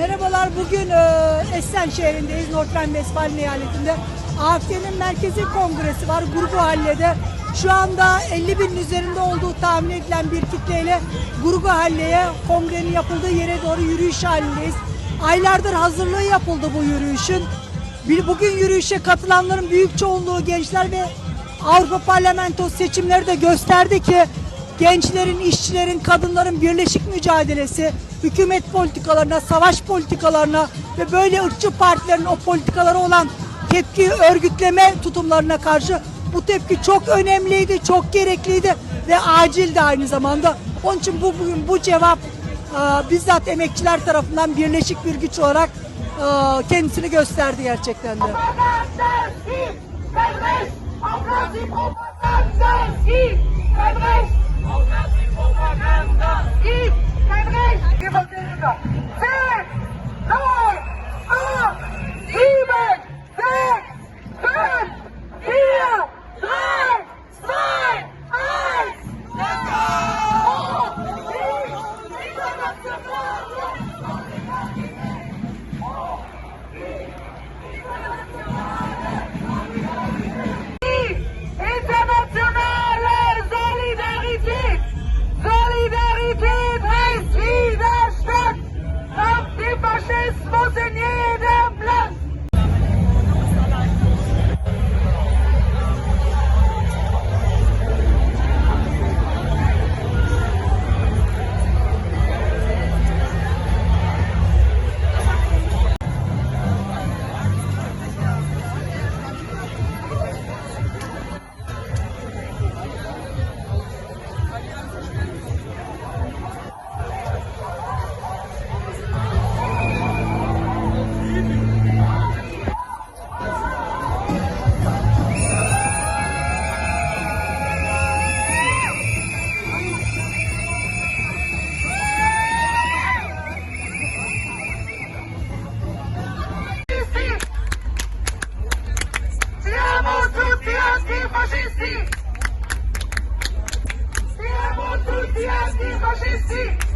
Merhabalar, bugün e, Essen şehrindeyiz, Nordrhein-Westfalen eyaletinde. AFD'nin merkezi kongresi var Gurguhalle'de. Şu anda 50 bin üzerinde olduğu tahmin edilen bir kitleyle Gurguhalle'ye kongrenin yapıldığı yere doğru yürüyüş halindeyiz. Aylardır hazırlığı yapıldı bu yürüyüşün. Bugün yürüyüşe katılanların büyük çoğunluğu gençler ve Avrupa Parlamentosu seçimleri de gösterdi ki gençlerin, işçilerin, kadınların birleşik mücadelesi, hükümet politikalarına, savaş politikalarına ve böyle ırkçı partilerin o politikalara olan tepki örgütleme tutumlarına karşı bu tepki çok önemliydi, çok gerekliydi ve acildi aynı zamanda. Onun için bu bugün bu cevap e, bizzat emekçiler tarafından birleşik bir güç olarak e, kendisini gösterdi gerçekten de. Internationale tutti antifascisti! Siamo tutti antifascisti!